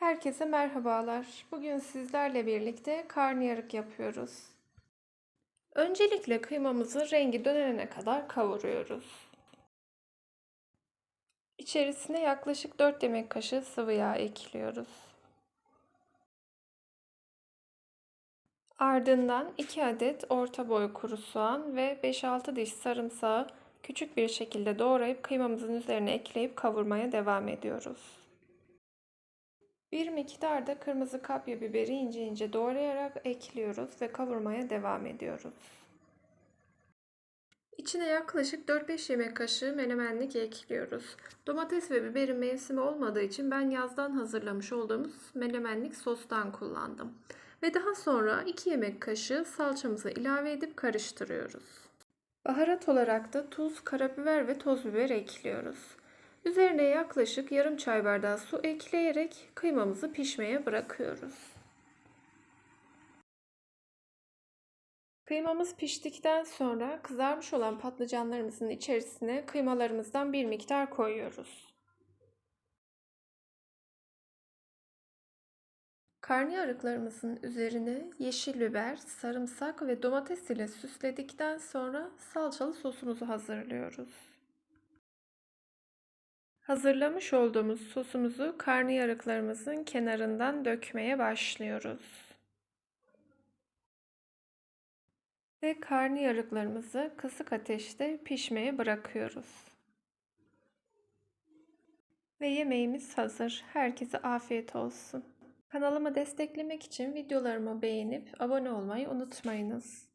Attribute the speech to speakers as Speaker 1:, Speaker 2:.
Speaker 1: Herkese merhabalar. Bugün sizlerle birlikte karnıyarık yapıyoruz. Öncelikle kıymamızı rengi dönene kadar kavuruyoruz. İçerisine yaklaşık 4 yemek kaşığı sıvı yağ ekliyoruz. Ardından 2 adet orta boy kuru soğan ve 5-6 diş sarımsağı küçük bir şekilde doğrayıp kıymamızın üzerine ekleyip kavurmaya devam ediyoruz. Bir miktar da kırmızı kapya biberi ince ince doğrayarak ekliyoruz ve kavurmaya devam ediyoruz. İçine yaklaşık 4-5 yemek kaşığı menemenlik ekliyoruz. Domates ve biberin mevsimi olmadığı için ben yazdan hazırlamış olduğumuz menemenlik sostan kullandım. Ve daha sonra 2 yemek kaşığı salçamızı ilave edip karıştırıyoruz. Baharat olarak da tuz, karabiber ve toz biber ekliyoruz. Üzerine yaklaşık yarım çay bardağı su ekleyerek kıymamızı pişmeye bırakıyoruz. Kıymamız piştikten sonra kızarmış olan patlıcanlarımızın içerisine kıymalarımızdan bir miktar koyuyoruz. Karnıyarıklarımızın üzerine yeşil biber, sarımsak ve domates ile süsledikten sonra salçalı sosumuzu hazırlıyoruz. Hazırlamış olduğumuz sosumuzu karnıyarıklarımızın kenarından dökmeye başlıyoruz. Ve karnıyarıklarımızı kısık ateşte pişmeye bırakıyoruz. Ve yemeğimiz hazır. Herkese afiyet olsun. Kanalımı desteklemek için videolarımı beğenip abone olmayı unutmayınız.